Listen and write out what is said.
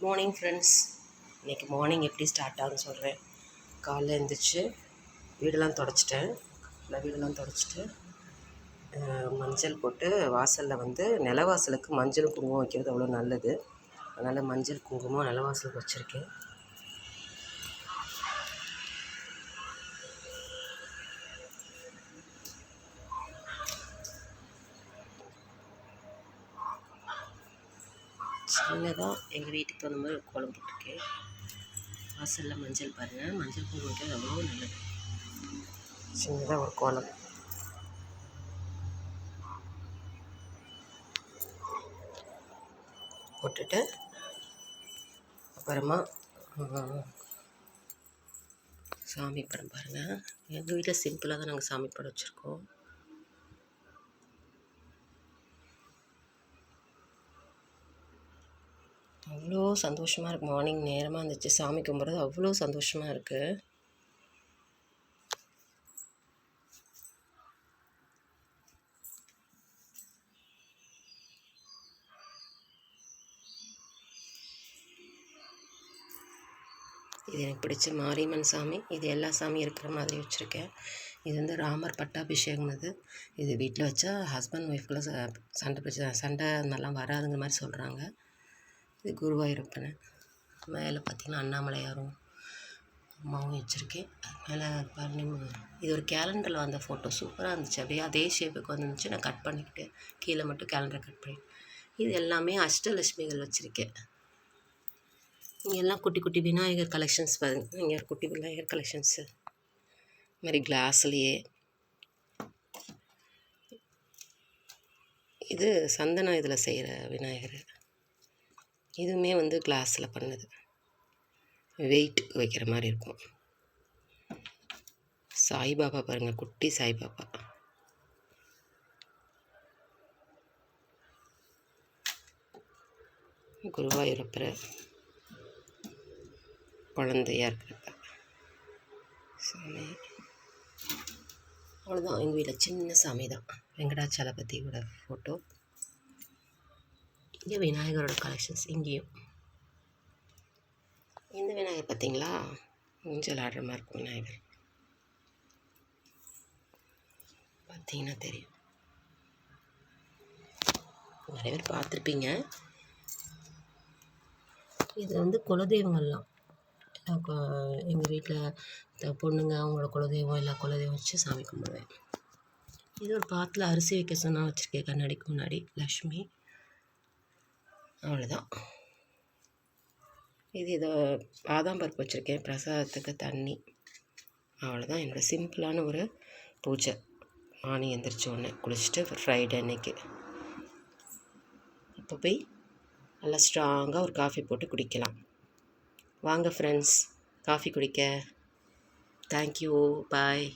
Good morning friends இன்றைக்கி morning எப்படி start ஆகுன்னு சொல்கிறேன் காலைல எழுந்திரிச்சு வீடெல்லாம் தொடச்சிட்டேன். நல்லா வீடெல்லாம் தொடச்சிட்டு மஞ்சள் போட்டு வாசலில் வந்து நிலவாசலுக்கு மஞ்சள் குங்குமம் வைக்கிறது அவ்வளோ நல்லது. அதனால் மஞ்சள் குங்குமம் நிலவாசலுக்கு வச்சுருக்கேன். சின்னதாக எங்கள் வீட்டுக்கு தகுந்த மாதிரி ஒரு கோலம் போட்டிருக்கேன். வாசலில் மஞ்சள் பாருங்கள் மஞ்சள் பூ வைக்கிறது அவ்வளோ நல்லது. சின்னதாக ஒரு கோலம் போட்டுட்டு அப்புறமா சாமி படம் பாருங்கள் எங்கள் வீட்டில் சிம்பிளாக தான் நாங்கள் சாமி படம் வச்சுருக்கோம். அவ்வளோ சந்தோஷமாக இருக்குது மார்னிங் நேரமாக இருந்துச்சு. சாமி கும்பிட்றது அவ்வளோ சந்தோஷமாக இருக்குது இது எனக்கு பிடிச்ச மாரியம்மன் சாமி. இது எல்லா சாமியும் இருக்கிற மாதிரி வச்சுருக்கேன். இது வந்து ராமர் பட்டாபிஷேகம் இது இது வீட்டில் வச்சா ஹஸ்பண்ட் ஒய்ஃப்குள்ளே சண்டை பிரச்சனை சண்டை நல்லா வராதுங்கிற மாதிரி சொல்கிறாங்க இது குருவாயூரப்பனை. மேலே பார்த்திங்கன்னா அண்ணாமலையாரும் அம்மாவும் வச்சுருக்கேன். மேலே பழனி இது ஒரு கேலண்டரில் வந்த ஃபோட்டோ சூப்பராக இருந்துச்சு. அப்படியே அதே ஷேப்புக்கு வந்துருந்துச்சு. நான் கட் பண்ணிக்கிட்டு கீழே மட்டும் கேலண்டரை கட் பண்ணி இது எல்லாமே அஷ்டலட்சுமிகள் வச்சுருக்கேன். இங்கே எல்லாம் குட்டி குட்டி விநாயகர் கலெக்ஷன்ஸ் பாருங்க. இங்கே ஒரு குட்டி விநாயகர் கலெக்ஷன்ஸு இது மாதிரி கிளாஸ்லேயே இது சந்தனம் இதில் செய்கிற விநாயகர். இதுவுமே வந்து கிளாஸில் பண்ணது. வெயிட் வைக்கிற மாதிரி இருக்கும். சாய்பாபா பாருங்கள் குட்டி சாய்பாபா குருவாயூரப்பரை குழந்தையாக இருக்கிறப்ப. சாமி. அவ்வளோதான் எங்கள் வீட்டில் சின்ன சாமி தான் வெங்கடாச்சலபதியோட ஃபோட்டோ இங்கே விநாயகரோட கலெக்ஷன்ஸ் இங்கேயும் இந்த விநாயகர் பார்த்தீங்களா? ஊஞ்சல் ஆடுற மாதிரி இருக்கும் விநாயகர். பார்த்தீங்கன்னா தெரியும். நிறைய பேர் பார்த்துருப்பீங்க. இது வந்து குலதெய்வங்கள்லாம். எங்கள் வீட்டில் பொண்ணுங்க அவங்களோட குலதெய்வம் எல்லா குலதெய்வம் வச்சு சாமி கும்பிடுவேன். இது ஒரு பாத்தில் அரிசி வைக்க சொன்னால் வச்சுருக்கேன் கண்ணாடிக்கு முன்னாடி லக்ஷ்மி. அவ்வளோதான். இது இதை பாதாம் பருப்பு வச்சுருக்கேன் பிரசாதத்துக்கு தண்ணி. அவ்வளோதான். என்னோடய சிம்பிளான ஒரு பூஜை. மார்னிங் எந்திரிச்ச உடனே குளிச்சுட்டு ஃப்ரைடே அன்னைக்கு. அப்போ போய் நல்லா ஸ்ட்ராங்காக ஒரு காஃபி போட்டு குடிக்கலாம். வாங்க ஃப்ரெண்ட்ஸ் காஃபி குடிக்க. Thank you bye